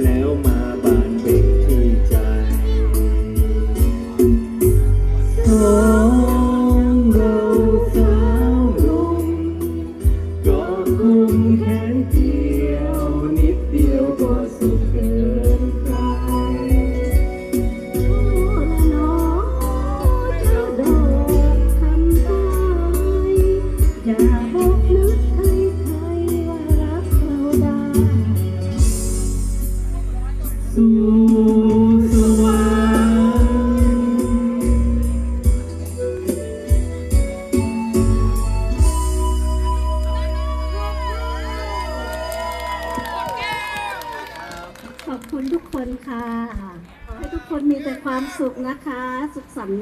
creo más. คุณทุกคนค่ะ ขอให้ทุกคนมีแต่ความสุขนะคะ สุขสันต์